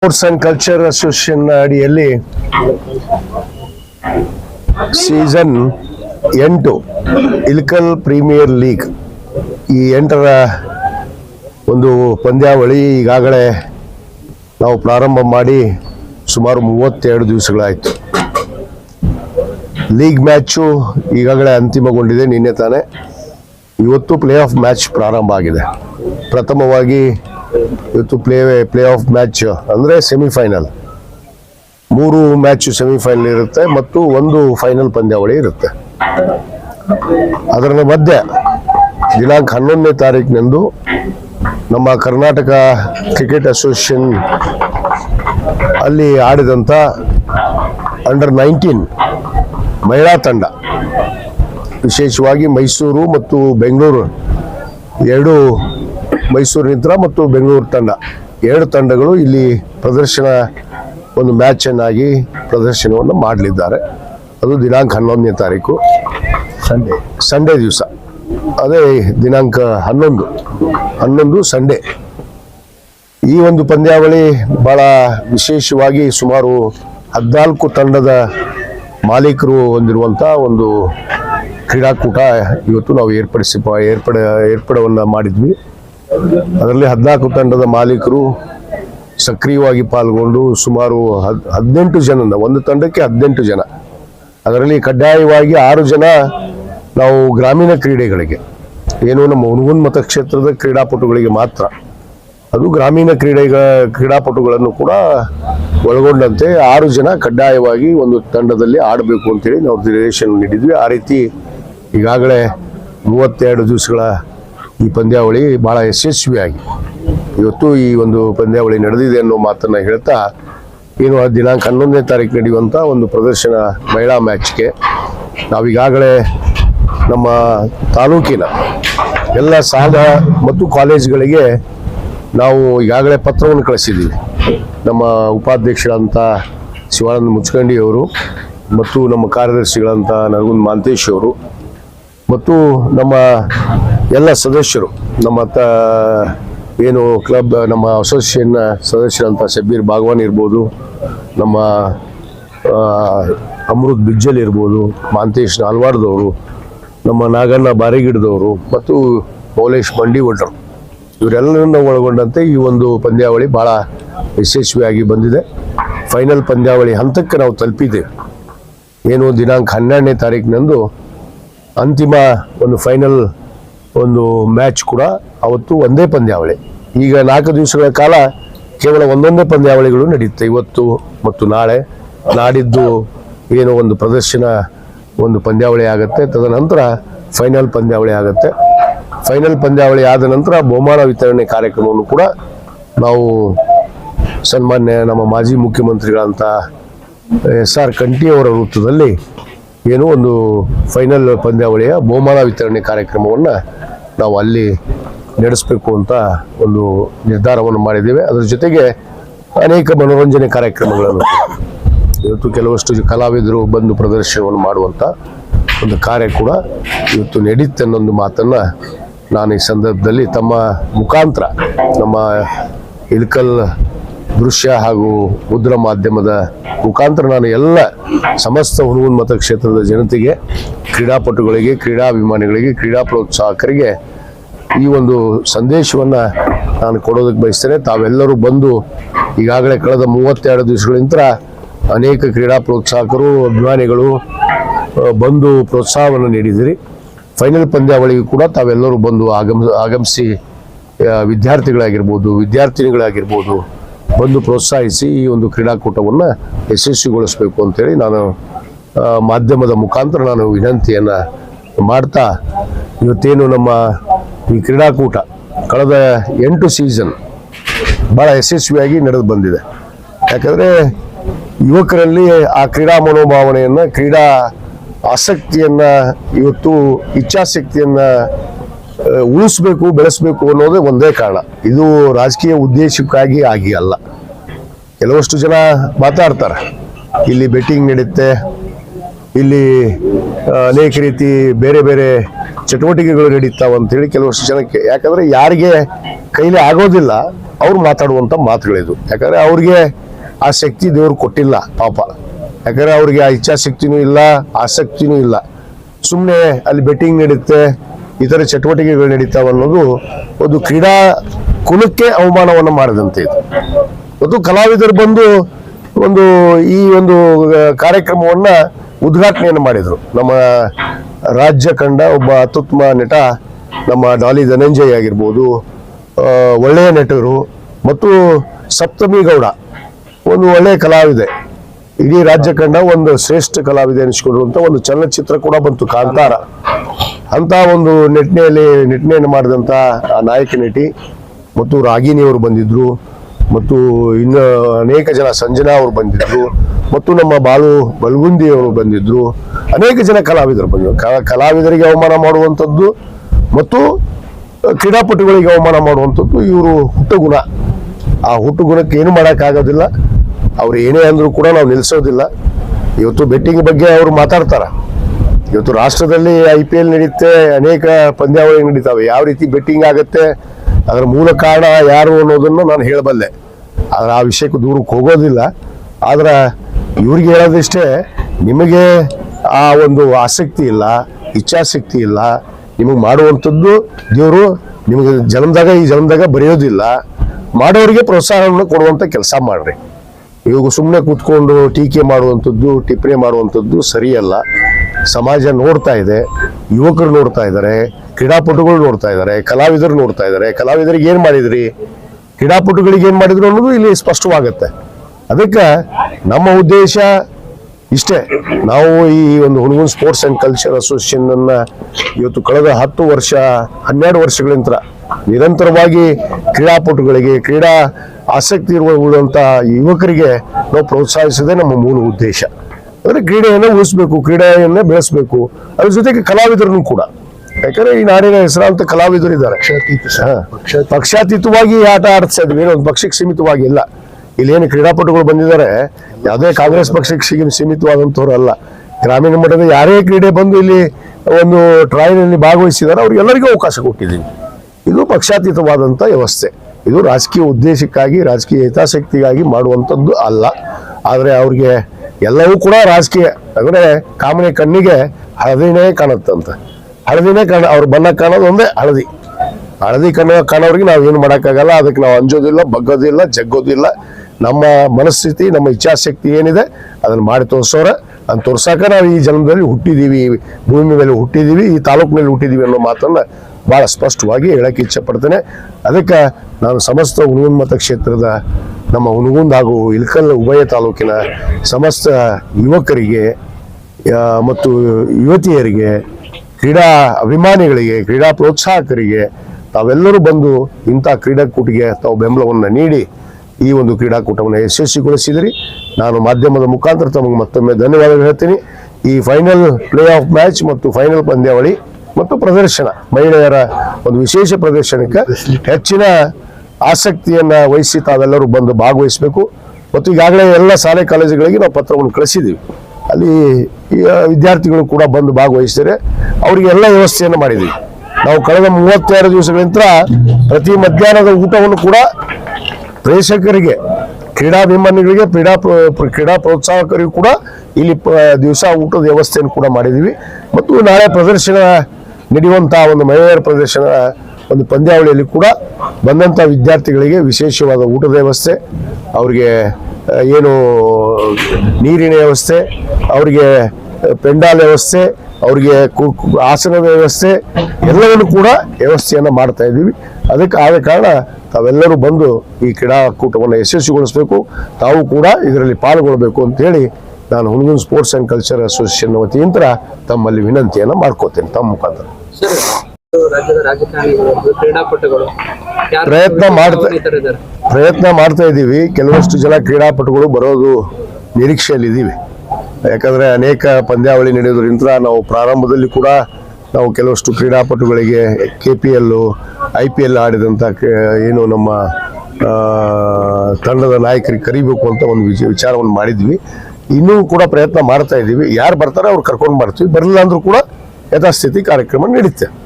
Sports and culture association ಅಡಿಯಲ್ಲಿ season ಎಂಟು Ilkal premier league ಈ ಎಂಟರ ಒಂದು ಪಂದ್ಯಾವಳಿ ಈಗಾಗಲೇ ನಾವು ಪ್ರಾರಂಭ ಮಾಡಿ ಸುಮಾರು ಮೂವತ್ತೆರಡು ದಿವಸಗಳಾಯಿತು. ಲೀಗ್ ಮ್ಯಾಚು ಈಗಾಗಲೇ ಅಂತಿಮಗೊಂಡಿದೆ, ನಿನ್ನೆ ತಾನೇ. ಇವತ್ತು ಪ್ಲೇ ಆಫ್ ಮ್ಯಾಚ್ ಪ್ರಾರಂಭ ಆಗಿದೆ. ಪ್ರಥಮವಾಗಿ ಇವತ್ತು ಪ್ಲೇ ಪ್ಲೇ ಆಫ್ ಮ್ಯಾಚ್ ಅಂದರೆ ಸೆಮಿಫೈನಲ್ ಮೂರು ಮ್ಯಾಚ್ ಸೆಮಿಫೈನಲ್ ಇರುತ್ತೆ ಮತ್ತು ಒಂದು ಫೈನಲ್ ಪಂದ್ಯಾವಳಿ ಇರುತ್ತೆ. ಅದರ ಮಧ್ಯೆ ದಿನಾಂಕ ಹನ್ನೊಂದನೇ ತಾರೀಕಿನಂದು ನಮ್ಮ ಕರ್ನಾಟಕ ಕ್ರಿಕೆಟ್ ಅಸೋಸಿಯೇಷನ್ ಅಲ್ಲಿ ಆಡಿದಂಥ ಅಂಡರ್ ನೈನ್ಟೀನ್ ಮಹಿಳಾ ತಂಡ. ವಿಶೇಷವಾಗಿ ಮೈಸೂರು ಮತ್ತು ಬೆಂಗಳೂರು ಎರಡು ಮೈಸೂರು ನಿಂತರ ಮತ್ತು ಬೆಂಗಳೂರು ತಂಡ. ಎರಡು ತಂಡಗಳು ಇಲ್ಲಿ ಪ್ರದರ್ಶನ ಒಂದು ಮ್ಯಾಚನ್ನಾಗಿ ಪ್ರದರ್ಶನವನ್ನು ಮಾಡಲಿದ್ದಾರೆ. ಅದು ದಿನಾಂಕ ಹನ್ನೊಂದನೇ ತಾರೀಕು. ಸಂಡೇ. ಸಂಡೇ ದಿವಸ. ಅದೇ ದಿನಾಂಕ ಹನ್ನೊಂದು. ಹನ್ನೊಂದು ಸಂಡೇ. ಈ ಒಂದು ಪಂದ್ಯಾವಳಿ ಬಹಳ ವಿಶೇಷವಾಗಿ ಸುಮಾರು ಹದಿನಾಲ್ಕು ತಂಡದ ಮಾಲೀಕರು ಹೊಂದಿರುವಂಥ ಒಂದು ಕ್ರೀಡಾಕೂಟ ಇವತ್ತು ನಾವು ಏರ್ಪಡಿಸಿ ಏರ್ಪಡ ಏರ್ಪಡವನ್ನು ಮಾಡಿದ್ವಿ. ಅದರಲ್ಲಿ ಹದಿನಾಲ್ಕು ತಂಡದ ಮಾಲೀಕರು ಸಕ್ರಿಯವಾಗಿ ಪಾಲ್ಗೊಂಡು ಸುಮಾರು ಹದ್ ಹದಿನೆಂಟು ಜನ ಒಂದು ತಂಡಕ್ಕೆ ಹದಿನೆಂಟು ಜನ. ಅದರಲ್ಲಿ ಕಡ್ಡಾಯವಾಗಿ ಆರು ಜನ ನಾವು ಗ್ರಾಮೀಣ ಕ್ರೀಡೆಗಳಿಗೆ, ಏನು ನಮ್ಮ ಹುನಗುನ್ ಮತಕ್ಷೇತ್ರದ ಕ್ರೀಡಾಪಟುಗಳಿಗೆ ಮಾತ್ರ. ಅದು ಗ್ರಾಮೀಣ ಕ್ರೀಡೆಗ, ಕ್ರೀಡಾಪಟುಗಳನ್ನು ಕೂಡ ಒಳಗೊಂಡಂತೆ ಆರು ಜನ ಕಡ್ಡಾಯವಾಗಿ ಒಂದು ತಂಡದಲ್ಲಿ ಆಡಬೇಕು ಅಂತೇಳಿ ನಾವು ನಿರ್ದೇಶನ ನೀಡಿದ್ವಿ. ಆ ರೀತಿ ಈಗಾಗಲೇ ಮೂವತ್ತೆರಡು ದಿವಸಗಳ ಈ ಪಂದ್ಯಾವಳಿ ಬಹಳ ಯಶಸ್ವಿಯಾಗಿ. ಇವತ್ತು ಈ ಒಂದು ಪಂದ್ಯಾವಳಿ ನಡೆದಿದೆ ಅನ್ನೋ ಮಾತನ್ನ ಹೇಳ್ತಾ ಏನು ದಿನಾಂಕ ಹನ್ನೊಂದನೇ ತಾರೀಕು ನಡೆಯುವಂಥ ಒಂದು ಪ್ರದರ್ಶನ ಮಹಿಳಾ ಮ್ಯಾಚ್ಗೆ. ನಾವೀಗಾಗಲೇ ನಮ್ಮ ತಾಲೂಕಿನ ಎಲ್ಲ ಶಾಲಾ ಮತ್ತು ಕಾಲೇಜುಗಳಿಗೆ ನಾವು ಈಗಾಗಲೇ ಪತ್ರವನ್ನು ಕಳಿಸಿದ್ದೀವಿ. ನಮ್ಮ ಉಪಾಧ್ಯಕ್ಷರಂತ ಶಿವಾನಂದ ಮುಚ್ಕಂಡಿ ಅವರು ಮತ್ತು ನಮ್ಮ ಕಾರ್ಯದರ್ಶಿಗಳಂತ ನರಗುಂದ್ ಮಾಂತೇಶ್ ಅವರು. ಮತ್ತು ನಮ್ಮ ಎಲ್ಲ ಸದಸ್ಯರು, ನಮ್ಮ ತ, ಏನು ಕ್ಲಬ್, ನಮ್ಮ ಅಸೋಸಿಯೇಷನ್ನ ಸದಸ್ಯರಂತ ಶಬ್ಬೀರ್ ಬಾಗ್ವಾನ್ ಇರ್ಬೋದು, ನಮ್ಮ ಅಮೃತ್ ಬಿಜ್ಜಲ್ ಇರ್ಬೋದು, ಮಾಂತೇಶ್ ನಾಲ್ವಾಡ್ದವರು, ನಮ್ಮ ನಾಗಣ್ಣ ಬಾರಿಗಿಡದವರು, ಮತ್ತು ಮೌಲೇಶ್ ಬಂಡಿವಟ್ರು ಇವರೆಲ್ಲರನ್ನ ಒಳಗೊಂಡಂತೆ ಈ ಒಂದು ಪಂದ್ಯಾವಳಿ ಭಾಳ ಯಶಸ್ವಿಯಾಗಿ ಬಂದಿದೆ. ಫೈನಲ್ ಪಂದ್ಯಾವಳಿ ಹಂತಕ್ಕೆ ನಾವು ತಲುಪಿದ್ದೇವೆ. ಏನು ದಿನಾಂಕ ಹನ್ನೆರಡನೇ ತಾರೀಕಿನಂದು ಅಂತಿಮ ಒಂದು ಫೈನಲ್ ಒಂದು ಮ್ಯಾಚ್ ಕೂಡ ಅವತ್ತು ಒಂದೇ ಪಂದ್ಯಾವಳಿ. ಈಗ ನಾಲ್ಕು ದಿವಸಗಳ ಕಾಲ ಕೇವಲ ಒಂದೊಂದೇ ಪಂದ್ಯಾವಳಿಗಳು ನಡೆಯುತ್ತೆ. ಇವತ್ತು ಮತ್ತು ನಾಳೆ ನಾಡಿದ್ದು ಏನೋ ಒಂದು ಪ್ರದರ್ಶನ ಒಂದು ಪಂದ್ಯಾವಳಿ ಆಗುತ್ತೆ. ತದನಂತರ ಫೈನಲ್ ಪಂದ್ಯಾವಳಿ ಆಗುತ್ತೆ. ಫೈನಲ್ ಪಂದ್ಯಾವಳಿ ಆದ ನಂತರ ಬಹುಮಾನ ವಿತರಣೆ ಕಾರ್ಯಕ್ರಮವನ್ನು ಕೂಡ ನಾವು ಸನ್ಮಾನ್ಯ ನಮ್ಮ ಮಾಜಿ ಮುಖ್ಯಮಂತ್ರಿಗಳಂತ ಎಸ್ ಆರ್ ಕಂಠಿ ಅವರ ವೃತ್ತದಲ್ಲಿ ಏನೋ ಒಂದು ಫೈನಲ್ ಪಂದ್ಯಾವಳಿಯ ಬಹುಮಾನ ವಿತರಣೆ ಕಾರ್ಯಕ್ರಮವನ್ನು ನಾವು ಅಲ್ಲಿ ನಡೆಸಬೇಕು ಅಂತ ಒಂದು ನಿರ್ಧಾರವನ್ನು ಮಾಡಿದ್ದೇವೆ. ಅದರ ಜೊತೆಗೆ ಅನೇಕ ಮನೋರಂಜನೆ ಕಾರ್ಯಕ್ರಮಗಳನ್ನು ಇವತ್ತು ಕೆಲವಷ್ಟು ಕಲಾವಿದರು ಬಂದು ಪ್ರದರ್ಶನವನ್ನು ಮಾಡುವಂಥ ಒಂದು ಕಾರ್ಯ ಕೂಡ ಇವತ್ತು ನಡೀತೆ ಅನ್ನೊಂದು ಮಾತನ್ನು ನಾನು ಈ ಸಂದರ್ಭದಲ್ಲಿ ತಮ್ಮ ಮುಖಾಂತರ ನಮ್ಮ ಇಲ್ಕಲ್ ದೃಶ್ಯ ಹಾಗೂ ಮುದ್ರ ಮಾಧ್ಯಮದ ಮುಖಾಂತರ ನಾನು ಎಲ್ಲ ಸಮಸ್ತ ಹುಣಗುನ್ ಮತಕ್ಷೇತ್ರದ ಜನತೆಗೆ, ಕ್ರೀಡಾಪಟುಗಳಿಗೆ, ಕ್ರೀಡಾಭಿಮಾನಿಗಳಿಗೆ ಕ್ರೀಡಾ ಪ್ರೋತ್ಸಾಹಕರಿಗೆ ಈ ಒಂದು ಸಂದೇಶವನ್ನು ನಾನು ಕೊಡೋದಕ್ಕೆ ಬಯಸ್ತೇನೆ. ತಾವೆಲ್ಲರೂ ಬಂದು ಈಗಾಗಲೇ ಕಳೆದ ಮೂವತ್ತೆರಡು ದಿವಸಗಳಿಂದ ಅನೇಕ ಕ್ರೀಡಾ ಪ್ರೋತ್ಸಾಹಕರು ಅಭಿಮಾನಿಗಳು ಬಂದು ಪ್ರೋತ್ಸಾಹವನ್ನು ನೀಡಿದಿರಿ. ಫೈನಲ್ ಪಂದ್ಯಾವಳಿಗೂ ಕೂಡ ತಾವೆಲ್ಲರೂ ಬಂದು ಆಗಮ, ಆಗಮಿಸಿ ವಿದ್ಯಾರ್ಥಿಗಳಾಗಿರ್ಬೋದು, ವಿದ್ಯಾರ್ಥಿನಿಗಳಾಗಿರ್ಬೋದು ಬಂದು ಪ್ರೋತ್ಸಾಹಿಸಿ ಈ ಒಂದು ಕ್ರೀಡಾಕೂಟವನ್ನು ಯಶಸ್ವಿಗೊಳಿಸಬೇಕು ಅಂತೇಳಿ ನಾನು ಮಾಧ್ಯಮದ ಮುಖಾಂತರ ನಾನು ವಿನಂತಿಯನ್ನು ಮಾಡ್ತಾ, ಇವತ್ತೇನು ನಮ್ಮ ಈ ಕ್ರೀಡಾಕೂಟ ಕಳೆದ ಎಂಟು ಸೀಸನ್ ಭಾಳ ಯಶಸ್ವಿಯಾಗಿ ನಡೆದು ಬಂದಿದೆ. ಯಾಕಂದರೆ ಯುವಕರಲ್ಲಿ ಆ ಕ್ರೀಡಾ ಮನೋಭಾವನೆಯನ್ನು, ಕ್ರೀಡಾ ಆಸಕ್ತಿಯನ್ನು, ಇವತ್ತು ಇಚ್ಛಾಶಕ್ತಿಯನ್ನು ಉಳಿಸ್ಬೇಕು, ಬೆಳೆಸಬೇಕು ಅನ್ನೋದೇ ಒಂದೇ ಕಾರಣ. ಇದು ರಾಜಕೀಯ ಉದ್ದೇಶಕ್ಕಾಗಿ ಆಗಿ ಅಲ್ಲ. ಕೆಲವಷ್ಟು ಜನ ಮಾತಾಡ್ತಾರೆ. ಇಲ್ಲಿ ಬೆಟ್ಟಿಂಗ್ ನಡೆಯುತ್ತೆ ಇಲ್ಲಿ ಅನೇಕ ರೀತಿ ಬೇರೆ ಬೇರೆ ಚಟುವಟಿಕೆಗಳು ನಡೀತಾವ ಅಂತೇಳಿ ಕೆಲವಷ್ಟು ಜನಕ್ಕೆ, ಯಾಕಂದ್ರೆ ಯಾರಿಗೆ ಕೈಲಿ ಆಗೋದಿಲ್ಲ, ಅವ್ರು ಮಾತಾಡುವಂಥ ಮಾತುಗಳಿದು. ಯಾಕಂದ್ರೆ ಅವ್ರಿಗೆ ಆ ಶಕ್ತಿ ದೇವರು ಕೊಟ್ಟಿಲ್ಲ ಪಾಪ. ಯಾಕಂದ್ರೆ ಅವ್ರಿಗೆ ಆ ಇಚ್ಛಾಶಕ್ತಿನೂ ಇಲ್ಲ, ಆಸಕ್ತಿನೂ ಇಲ್ಲ. ಸುಮ್ಮನೆ ಅಲ್ಲಿ ಬೆಟ್ಟಿಂಗ್ ನಡೀತೆ ಇತರ ಚಟುವಟಿಕೆಗಳು ನಡೀತಾವೆ ಅನ್ನೋದು ಒಂದು ಕ್ರೀಡಾ ಕುಲಕ್ಕೆ ಅವಮಾನವನ್ನು ಮಾಡಿದಂತೆ ಇದು. ಮತ್ತು ಕಲಾವಿದರು ಬಂದು ಒಂದು ಈ ಒಂದು ಕಾರ್ಯಕ್ರಮವನ್ನು ಉದ್ಘಾಟನೆಯನ್ನು ಮಾಡಿದರು. ನಮ್ಮ ರಾಜ್ಯ ಕಂಡ ಒಬ್ಬ ಅತ್ಯುತ್ತಮ ನಟ, ನಮ್ಮ ಡಾಲಿ ಧನಂಜಯ್ ಆಗಿರ್ಬೋದು ಒಳ್ಳೆಯ ನಟರು ಮತ್ತು ಸಪ್ತಮಿ ಗೌಡ, ಒಂದು ಒಳ್ಳೆಯ ಕಲಾವಿದೆ. ಇಡೀ ರಾಜ್ಯ ಕಂಡ ಒಂದು ಶ್ರೇಷ್ಠ ಕಲಾವಿದೆ ಅನಿಸ್ಕೊಂಡಿರುವಂತ ಒಂದು ಚಲನಚಿತ್ರ ಕೂಡ ಬಂತು, ಕಾಂತಾರ. ಅಂತ ಒಂದು ನಿಟ್ಟಿನಲ್ಲಿ ನಿಟ್ಟಿನೆಯನ್ನು ಮಾಡಿದಂಥ ನಾಯಕ ನಟಿ ಮತ್ತು ರಾಗಿಣಿ ಅವರು ಬಂದಿದ್ರು ಮತ್ತು ಇನ್ನು ಅನೇಕ ಜನ ಸಂಜನಾ ಅವರು ಬಂದಿದ್ರು ಮತ್ತು ನಮ್ಮ ಬಾಲು ಬಲ್ಗುಂದಿ ಅವರು ಬಂದಿದ್ರು. ಅನೇಕ ಜನ ಕಲಾವಿದರು ಕ- ಕಲಾವಿದರಿಗೆ ಅವಮಾನ ಮಾಡುವಂಥದ್ದು ಮತ್ತು ಕ್ರೀಡಾಪಟುಗಳಿಗೆ ಅವಮಾನ ಮಾಡುವಂಥದ್ದು ಇವರು ಹುಟ್ಟುಗುಣ. ಆ ಹುಟ್ಟುಗುಣಕ್ಕೆ ಏನು ಮಾಡೋಕ್ಕಾಗೋದಿಲ್ಲ. ಅವ್ರು ಏನೇ ಅಂದ್ರೂ ಕೂಡ ನಾವು ನಿಲ್ಲಿಸೋದಿಲ್ಲ ಇವತ್ತು ಬೆಟ್ಟಿಂಗ್ ಬಗ್ಗೆ ಅವರು ಮಾತಾಡ್ತಾರ. ಇವತ್ತು ರಾಷ್ಟ್ರದಲ್ಲಿ ಐ ಪಿ ಎಲ್ ನಡೆಯುತ್ತೆ, ಅನೇಕ ಪಂದ್ಯಾವಳಿ ನಡೀತಾವೆ. ಯಾವ ರೀತಿ ಬೆಟ್ಟಿಂಗ್ ಆಗುತ್ತೆ, ಅದರ ಮೂಲ ಕಾರಣ ಯಾರು ಅನ್ನೋದನ್ನು ನಾನು ಹೇಳಬಲ್ಲೆ. ಆದ್ರೆ ಆ ವಿಷಯಕ್ಕೆ ದೂರಕ್ಕೆ ಹೋಗೋದಿಲ್ಲ. ಆದ್ರೆ ಇವ್ರಿಗೆ ಹೇಳೋದಿಷ್ಟೇ, ನಿಮಗೆ ಆ ಒಂದು ಆಸಕ್ತಿ ಇಲ್ಲ, ಇಚ್ಛಾಶಕ್ತಿ ಇಲ್ಲ, ನಿಮಗೆ ಮಾಡುವಂಥದ್ದು ದೇವರು ನಿಮಗೆ ಜನ್ಮದಾಗ, ಈ ಜನ್ಮದಾಗ ಬರೆಯೋದಿಲ್ಲ. ಮಾಡೋರಿಗೆ ಪ್ರೋತ್ಸಾಹವನ್ನು ಕೊಡುವಂಥ ಕೆಲಸ ಮಾಡ್ರಿ. ಇವಾಗ ಸುಮ್ಮನೆ ಕೂತ್ಕೊಂಡು ಟೀಕೆ ಮಾಡುವಂಥದ್ದು, ಟಿಪ್ಪಣಿ ಮಾಡುವಂಥದ್ದು ಸರಿಯಲ್ಲ. ಸಮಾಜ ನೋಡ್ತಾ ಇದೆ, ಯುವಕರು ನೋಡ್ತಾ ಇದ್ದಾರೆ, ಕ್ರೀಡಾಪಟುಗಳು ನೋಡ್ತಾ ಇದ್ದಾರೆ, ಕಲಾವಿದರು ನೋಡ್ತಾ ಇದ್ದಾರೆ. ಕಲಾವಿದರಿಗೆ ಏನು ಮಾಡಿದ್ರಿ? ಕ್ರೀಡಾಪಟುಗಳಿಗೆ ಏನು ಮಾಡಿದ್ರು ಅನ್ನೋದು ಇಲ್ಲಿ ಸ್ಪಷ್ಟವಾಗುತ್ತೆ. ಅದಕ್ಕೆ ನಮ್ಮ ಉದ್ದೇಶ ಇಷ್ಟೇ. ನಾವು ಈ ಒಂದು Hungund sports and culture association ಅನ್ನ ಇವತ್ತು ಕಳೆದ ಹತ್ತು ವರ್ಷ, ಹನ್ನೆರಡು ವರ್ಷಗಳಿಂದ ನಿರಂತರವಾಗಿ ಕ್ರೀಡಾಪಟುಗಳಿಗೆ, ಕ್ರೀಡಾ ಆಸಕ್ತಿ ಇರುವ ಯುವಕರಿಗೆ ನಾವು ಪ್ರೋತ್ಸಾಹಿಸೋದೇ ನಮ್ಮ ಮೂಲ ಉದ್ದೇಶ. ಅಂದ್ರೆ ಕ್ರೀಡೆಯನ್ನು ಉಳಿಸ್ಬೇಕು ಕ್ರೀಡೆಯನ್ನ ಬೆಳೆಸಬೇಕು. ಅದ್ರ ಜೊತೆಗೆ ಕಲಾವಿದರನ್ನು ಕೂಡ. ಯಾಕಂದ್ರೆ ಈ ನಾಡಿನ ಹೆಸರಾಂತ ಕಲಾವಿದರು ಇದ್ದಾರೆ. ಹಾ. ಪಕ್ಷಾತೀತವಾಗಿ ಆಟ ಆಡಿಸ್ತಾ ಇದ್ವಿ ಏನೋ ಒಂದು ಪಕ್ಷಕ್ಕೆ ಸೀಮಿತವಾಗಿ ಇಲ್ಲ. ಇಲ್ಲೇನು ಕ್ರೀಡಾಪಟುಗಳು ಬಂದಿದ್ದಾರೆ. ಯಾವುದೇ ಕಾಂಗ್ರೆಸ್ ಪಕ್ಷಕ್ಕೆ ಸೀಮಿತವಾದಂಥವ್ರು ಅಲ್ಲ. ಗ್ರಾಮೀಣ ಮಟ್ಟದ ಯಾರೇ ಕ್ರೀಡೆ ಬಂದು ಇಲ್ಲಿ ಒಂದು ಟ್ರಯಲ್ನಲ್ಲಿ ಭಾಗವಹಿಸಿದ್ದಾರೆ ಅವ್ರಿಗೆಲ್ಲರಿಗೂ ಅವಕಾಶ ಕೊಟ್ಟಿದ್ದೀವಿ. ಇದು ಪಕ್ಷಾತೀತವಾದಂಥ ವ್ಯವಸ್ಥೆ. ಇದು ರಾಜಕೀಯ ಉದ್ದೇಶಕ್ಕಾಗಿ, ರಾಜಕೀಯ ಹಿತಾಸಕ್ತಿಗಾಗಿ ಮಾಡುವಂಥದ್ದು ಅಲ್ಲ. ಆದರೆ ಅವ್ರಿಗೆ ಎಲ್ಲವೂ ಕೂಡ ರಾಜಕೀಯ, ಅಂದರೆ ಕಾಮನೆ ಕಣ್ಣಿಗೆ ಹಳದಿನೇ ಕಾಣುತ್ತಂತೆ. ಹಳದಿನೇ ಕಾಣ, ಅವ್ರು ಬಣ್ಣ ಕಾಣೋದು ಒಂದೇ ಹಳದಿ. ಹಳದಿ ಕಣ್ಣು ಕಾಣೋರಿಗೆ ನಾವು ಏನು ಮಾಡೋಕ್ಕಾಗಲ್ಲ, ಅದಕ್ಕೆ ನಾವು ಅಂಜೋದಿಲ್ಲ, ಬಗ್ಗೋದಿಲ್ಲ, ಜಗ್ಗೋದಿಲ್ಲ. ನಮ್ಮ ಮನಸ್ಥಿತಿ, ನಮ್ಮ ಇಚ್ಛಾಶಕ್ತಿ ಏನಿದೆ, ಅದನ್ನು ಮಾಡಿ ತೋರಿಸೋರ ಅದನ್ನು ತೋರ್ಸಾಕ ನಾವು ಈ ಜನ್ಮದಲ್ಲಿ ಹುಟ್ಟಿದೀವಿ ಈ ಭೂಮಿ ಮೇಲೆ ಹುಟ್ಟಿದೀವಿ, ಈ ತಾಲೂಕಿನಲ್ಲಿ ಹುಟ್ಟಿದೀವಿ ಅನ್ನೋ ಮಾತನ್ನು ಭಾಳ ಸ್ಪಷ್ಟವಾಗಿ ಹೇಳಕ್ಕೆ ಇಚ್ಛೆ ಪಡ್ತೇನೆ. ಅದಕ್ಕೆ ನಾನು ಸಮಸ್ತ ಹುಣಗುಂದ ಮತಕ್ಷೇತ್ರದ ನಮ್ಮ ಹುಣಗುಂದ ಹಾಗೂ ಇಲ್ಕಲ್ ಉಭಯ ತಾಲೂಕಿನ ಸಮಸ್ತ ಯುವಕರಿಗೆ ಮತ್ತು ಯುವತಿಯರಿಗೆ, ಕ್ರೀಡಾ ಅಭಿಮಾನಿಗಳಿಗೆ, ಕ್ರೀಡಾ ಪ್ರೋತ್ಸಾಹಕರಿಗೆ ತಾವೆಲ್ಲರೂ ಬಂದು ಇಂಥ ಕ್ರೀಡಾಕೂಟಿಗೆ ತಾವು ಬೆಂಬಲವನ್ನು ನೀಡಿ ಈ ಒಂದು ಕ್ರೀಡಾಕೂಟವನ್ನು ಯಶಸ್ವಿಗೊಳಿಸಿದಿರಿ. ನಾನು ಮಾಧ್ಯಮದ ಮುಖಾಂತರ ತಮಗೆ ಮತ್ತೊಮ್ಮೆ ಧನ್ಯವಾದಗಳು ಹೇಳ್ತೀನಿ. ಈ ಫೈನಲ್ ಪ್ಲೇ ಆಫ್ ಮ್ಯಾಚ್ ಮತ್ತು ಫೈನಲ್ ಪಂದ್ಯಾವಳಿ ಮತ್ತು ಪ್ರದರ್ಶನ, ಮಹಿಳೆಯರ ಒಂದು ವಿಶೇಷ ಪ್ರದರ್ಶನಕ್ಕೆ ಹೆಚ್ಚಿನ ಆಸಕ್ತಿಯನ್ನ ವಹಿಸಿ ತಾವೆಲ್ಲರೂ ಬಂದು ಭಾಗವಹಿಸಬೇಕು. ಮತ್ತು ಈಗಾಗಲೇ ಎಲ್ಲ ಶಾಲೆ ಕಾಲೇಜುಗಳಿಗೆ ನಾವು ಪತ್ರವನ್ನು ಕಳಿಸಿದ್ದೀವಿ. ಅಲ್ಲಿ ವಿದ್ಯಾರ್ಥಿಗಳು ಕೂಡ ಬಂದು ಭಾಗವಹಿಸಿದರೆ ಅವರಿಗೆ ಎಲ್ಲ ವ್ಯವಸ್ಥೆಯನ್ನು ಮಾಡಿದ್ದೀವಿ. ನಾವು ಕಳೆದ ಮೂವತ್ತೆರಡು ದಿವಸಗಳಿಂದ ಪ್ರತಿ ಮಧ್ಯಾಹ್ನದ ಊಟವನ್ನು ಕೂಡ ಪ್ರೇಕ್ಷಕರಿಗೆ, ಕ್ರೀಡಾಭಿಮಾನಿಗಳಿಗೆ, ಕ್ರೀಡಾ ಕ್ರೀಡಾ ಪ್ರೋತ್ಸಾಹಕರಿಗೂ ಕೂಡ ಇಲ್ಲಿ ದಿವಸ ಊಟದ ವ್ಯವಸ್ಥೆಯನ್ನು ಕೂಡ ಮಾಡಿದ್ದೀವಿ. ಮತ್ತು ನಾಳೆ ಪ್ರದರ್ಶನ ನಡೆಯುವಂತಹ ಒಂದು ಮಹಿಳೆಯರ ಪ್ರದರ್ಶನ ಒಂದು ಪಂದ್ಯಾವಳಿಯಲ್ಲಿ ಕೂಡ ಬಂದಂಥ ವಿದ್ಯಾರ್ಥಿಗಳಿಗೆ ವಿಶೇಷವಾದ ಊಟದ ವ್ಯವಸ್ಥೆ, ಅವರಿಗೆ ಏನು, ನೀರಿನ ವ್ಯವಸ್ಥೆ, ಅವರಿಗೆ ಪೆಂಡಾಲ್ ವ್ಯವಸ್ಥೆ, ಅವರಿಗೆ ಆಸನದ ವ್ಯವಸ್ಥೆ, ಎಲ್ಲವನ್ನು ಕೂಡ ವ್ಯವಸ್ಥೆಯನ್ನು ಮಾಡ್ತಾ ಇದ್ದೀವಿ. ಅದಕ್ಕೆ ಆದ ಕಾರಣ ತಾವೆಲ್ಲರೂ ಬಂದು ಈ ಕ್ರೀಡಾಕೂಟವನ್ನು ಯಶಸ್ವಿಗೊಳಿಸಬೇಕು. ತಾವು ಕೂಡ ಇದರಲ್ಲಿ ಪಾಲ್ಗೊಳ್ಳಬೇಕು ಅಂತೇಳಿ ನಾನು Hungund sports and culture association ವತಿಯಿಂದ ತಮ್ಮಲ್ಲಿ ವಿನಂತಿಯನ್ನು ಮಾಡ್ಕೋತೇನೆ. ತಮ್ಮ ಮುಖಾಂತರ. ರಾಜ್ಯದ ರಾಜಕಾರಣಿಗಳು ಕ್ರೀಡಾಪಟುಗಳು. ಯಾರು ಪ್ರಯತ್ನ ಮಾಡ್ತಾ- ಪ್ರಯತ್ನ ಮಾಡ್ತಾ ಇದ್ದೀವಿ. ಕೆಲವಷ್ಟು ಜನ ಕ್ರೀಡಾಪಟುಗಳು ಬರೋದು ನಿರೀಕ್ಷೆಯಲ್ಲಿ ಇದ್ದೀವಿ ಯಾಕಂದ್ರೆ ಅನೇಕ ಪಂದ್ಯಾವಳಿ ನಡೆಯೋದ್ರಿಂದ ನಾವು ಪ್ರಾರಂಭದಲ್ಲಿ ಕೂಡ ನಾವು ಕೆಲವಷ್ಟು ಕ್ರೀಡಾಪಟುಗಳಿಗೆ K P L I P L ಆಡಿದಂಥ ಏನು ನಮ್ಮ ತಂಡದ ನಾಯಕರಿಗೆ ಕರಿಬೇಕು ಅಂತ ಒಂದು ವಿಚ- ವಿಚಾರವನ್ನು ಮಾಡಿದ್ವಿ. ಇನ್ನೂ ಕೂಡ ಪ್ರಯತ್ನ ಮಾಡ್ತಾ ಇದ್ದೀವಿ. ಯಾರು ಬರ್ತಾರೆ ಅವ್ರು ಕರ್ಕೊಂಡು ಮಾಡ್ತೀವಿ ಬರಲಿಲ್ಲ ಅಂದ್ರೂ ಕೂಡ ಯಥಾಸ್ಥಿತಿ ಕಾರ್ಯಕ್ರಮ ನಡೀತೆ.